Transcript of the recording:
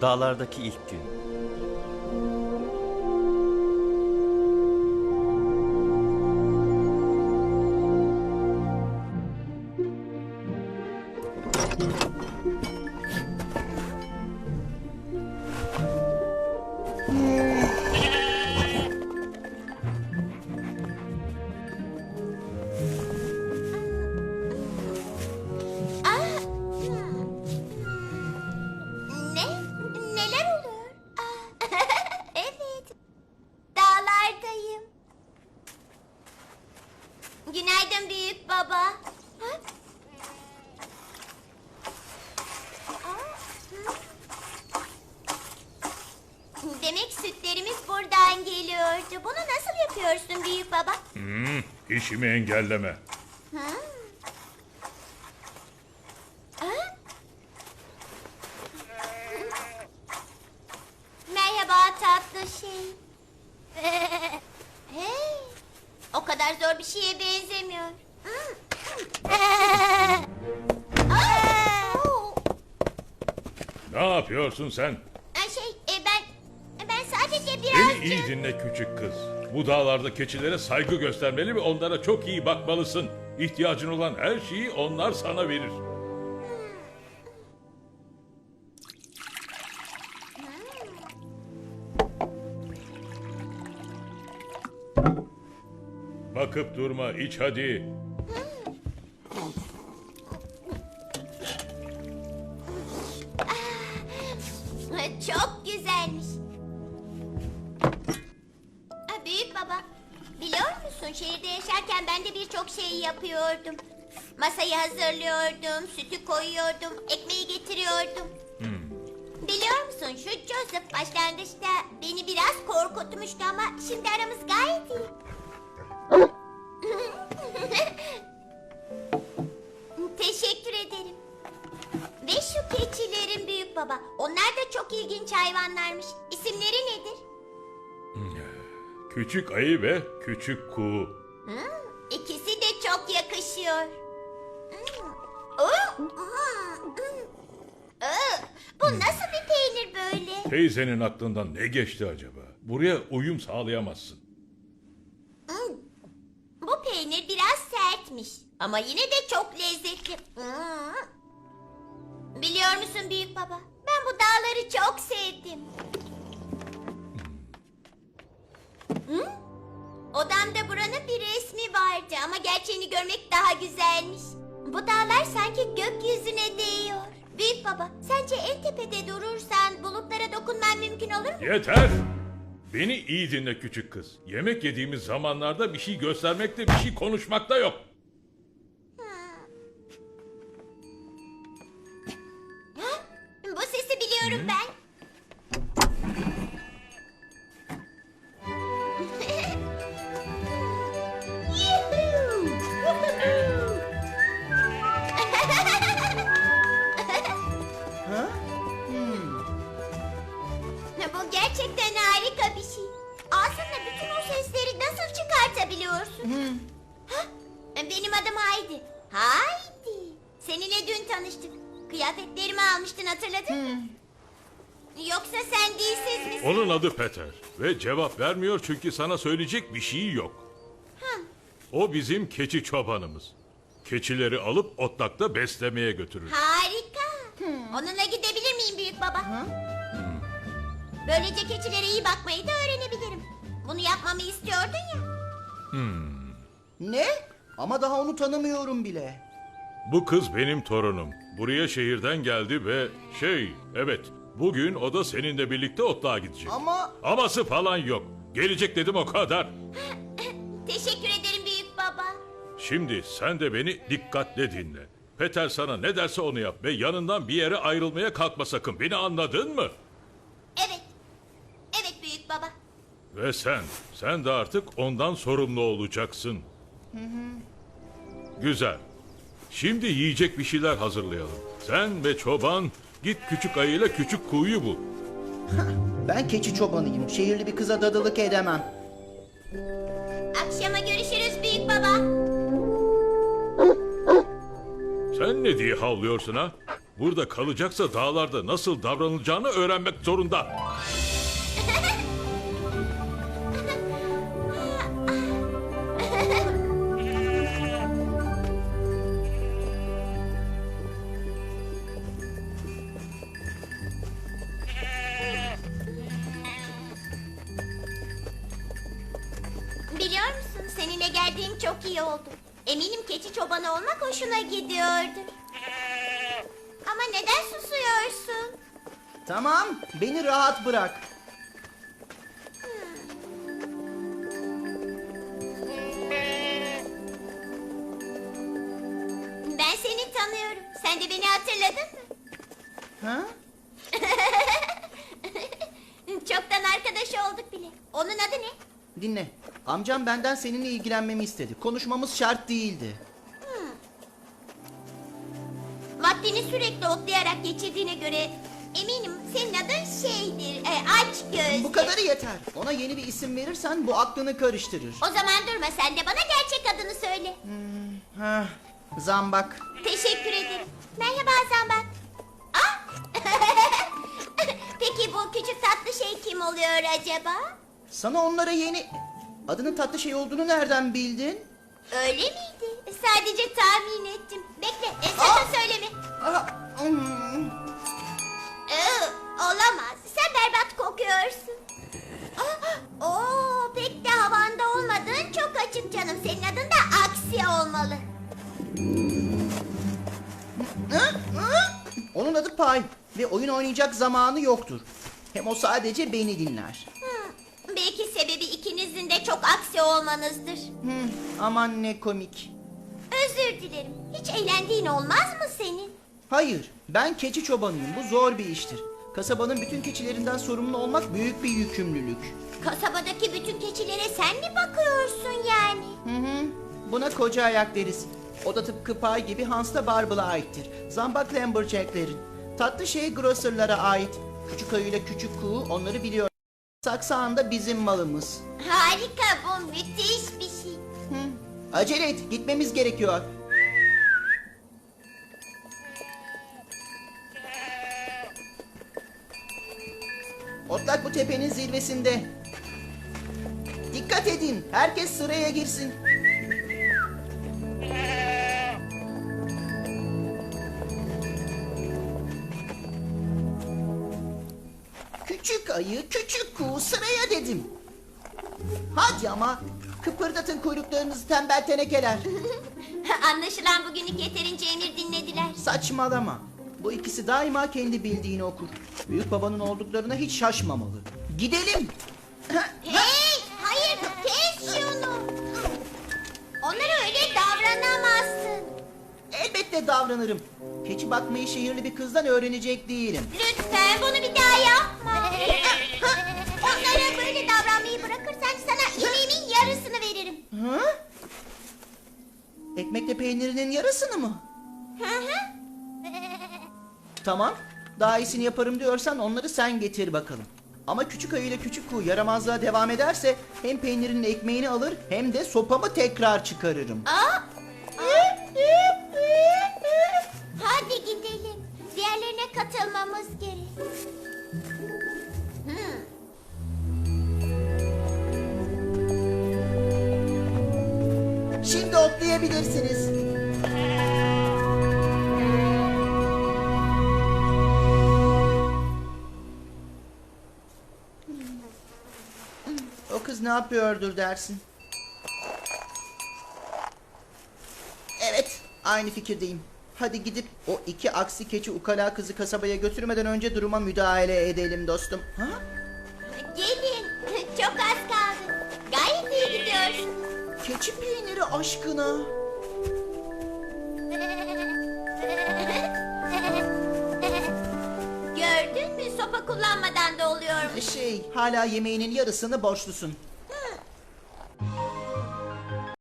Dağlardaki ilk gün. Ne? Günaydın büyük baba. Ha? Demek sütlerimiz buradan geliyordu. Bunu nasıl yapıyorsun büyük baba? Hmm, işimi engelleme. Ha? Merhaba tatlı şey. hey, o bir şeye benzemiyor. Ne yapıyorsun sen? Ay şey, e, ben ben sadece Beni birazcık... iyi dinle küçük kız. Bu dağlarda keçilere saygı göstermeli ve onlara çok iyi bakmalısın. İhtiyacın olan her şeyi onlar sana verir. Bakıp durma, iç hadi. Çok güzelmiş. Ha, büyük baba, biliyor musun şehirde yaşarken ben de birçok şey yapıyordum. Masayı hazırlıyordum, sütü koyuyordum, ekmeği getiriyordum. Biliyor musun şu Joseph başlangıçta beni biraz korkutmuştu ama şimdi aramız gayet iyi. Küçük ayı ve küçük kuğu. Hmm, ikisi de çok yakışıyor. Hmm. Oh, hmm, hmm. Bu nasıl bir peynir böyle? Teyzenin aklından ne geçti acaba? Buraya uyum sağlayamazsın. Hmm. Bu peynir biraz sertmiş. Ama yine de çok lezzetli. Hmm. Biliyor musun büyük baba? Ben bu dağları çok sevdim. Hı? Odamda buranın bir resmi vardı ama gerçeğini görmek daha güzelmiş. Bu dağlar sanki gökyüzüne değiyor. Büyük baba, sence en tepede durursan bulutlara dokunman mümkün olur mu? Yeter! Beni iyi dinle küçük kız. Yemek yediğimiz zamanlarda bir şey göstermekte bir şey konuşmakta yok. Benim adım Haydi. Haydi. Seninle dün tanıştık. Kıyafetlerimi almıştın hatırladın mı? Yoksa sen dilsiz misin? Onun adı Peter ve cevap vermiyor çünkü sana söyleyecek bir şey yok. O bizim keçi çobanımız. Keçileri alıp otlakta beslemeye götürür. Harika. Onunla gidebilir miyim büyük baba? Böylece keçilere iyi bakmayı da öğrenebilirim. Bunu yapmamı istiyordun ya. Ne? Ama daha onu tanımıyorum bile. Bu kız benim torunum. Buraya şehirden geldi ve şey, evet, bugün o da seninle birlikte otluğa gidecek. Ama Aması falan yok. Gelecek dedim o kadar. Teşekkür ederim büyük baba. Şimdi sen de beni dikkatle dinle. Peter sana ne derse onu yap ve yanından bir yere ayrılmaya kalkma sakın. Beni anladın mı? Evet. Evet büyük baba. Ve sen, sen de artık ondan sorumlu olacaksın. Güzel. Şimdi yiyecek bir şeyler hazırlayalım. Sen ve çoban git küçük ayıyla küçük kuğuyu bul. ben keçi çobanıyım. Şehirli bir kıza dadılık edemem. Akşama görüşürüz büyük baba. Sen ne diye havlıyorsun ha? Burada kalacaksa dağlarda nasıl davranılacağını öğrenmek zorunda. İyi oldu. Eminim keçi çobanı olmak hoşuna gidiyordu. Ama neden susuyorsun? Tamam, beni rahat bırak. Ben seni tanıyorum. Sen de beni hatırladın mı? Ha? Çoktan arkadaş olduk bile. Onun adı ne? Dinle. Amcam benden seninle ilgilenmemi istedi. Konuşmamız şart değildi. Vaktini sürekli otlayarak geçirdiğine göre eminim senin adın şeydir. E, aç göz. Bu kadarı yeter. Ona yeni bir isim verirsen bu aklını karıştırır. O zaman durma sen de bana gerçek adını söyle. Ha, zambak. Teşekkür ederim. Merhaba Zambak. Ah! Peki bu küçük tatlı şey kim oluyor acaba? Sana onlara yeni... Adının tatlı şey olduğunu nereden bildin? Öyle miydi? Sadece tahmin ettim. Bekle, e, sakın söyleme. Hmm. Iı, olamaz. Sen berbat kokuyorsun. Oo, pek de havanda olmadığın çok açık canım. Senin adın da Aksi olmalı. Hı? Hı? Onun adı Pay ve oyun oynayacak zamanı yoktur. Hem o sadece beni dinler. Belki sebebi ikinizin de çok aksi olmanızdır. Hı, aman ne komik. Özür dilerim. Hiç eğlendiğin olmaz mı senin? Hayır, ben keçi çobanıyım. Bu zor bir iştir. Kasabanın bütün keçilerinden sorumlu olmak büyük bir yükümlülük. Kasabadaki bütün keçilere sen mi bakıyorsun yani? Hı hı. Buna koca ayak deriz. O da tıpkı Pay gibi Hans'la Barbel'a aittir. Zambak Lumberjack'lerin. Tatlı şey Grocer'lara ait. Küçük ayıyla küçük kuğu onları biliyor. Saksağın da bizim malımız. Harika bu müthiş bir şey. Hı. Acele et, gitmemiz gerekiyor. Otlak bu tepenin zirvesinde. Dikkat edin, herkes sıraya girsin. Ayı, küçük kuğu sıraya dedim. Hadi ama kıpırdatın kuyruklarınızı tembel tenekeler. Anlaşılan bugünlük yeterince emir dinlediler. Saçmalama. Bu ikisi daima kendi bildiğini okur. Büyük babanın olduklarına hiç şaşmamalı. Gidelim. Hey! Hayır kes şunu. Onlara öyle davranamazsın. Elbette davranırım. Keçi bakmayı şehirli bir kızdan öğrenecek değilim. Lütfen bunu bir daha yapma. Onlara böyle davranmayı bırakırsan sana yemeğimin yarısını veririm. Hı? Ekmekle peynirinin yarısını mı? Hı hı. Tamam. Daha iyisini yaparım diyorsan onları sen getir bakalım. Ama küçük ayı ile küçük kuğu yaramazlığa devam ederse hem peynirinin ekmeğini alır hem de sopamı tekrar çıkarırım. Aa! Katılmamız gerek. Şimdi otlayabilirsiniz. O kız ne yapıyordur dersin? Evet, aynı fikirdeyim. Hadi gidip o iki aksi keçi ukala kızı kasabaya götürmeden önce duruma müdahale edelim dostum. Ha? Gelin. Çok az kaldı. Gayet iyi gidiyorsun. Keçi peyniri aşkına. Gördün mü sopa kullanmadan da oluyormuş. Şey, hala yemeğinin yarısını borçlusun.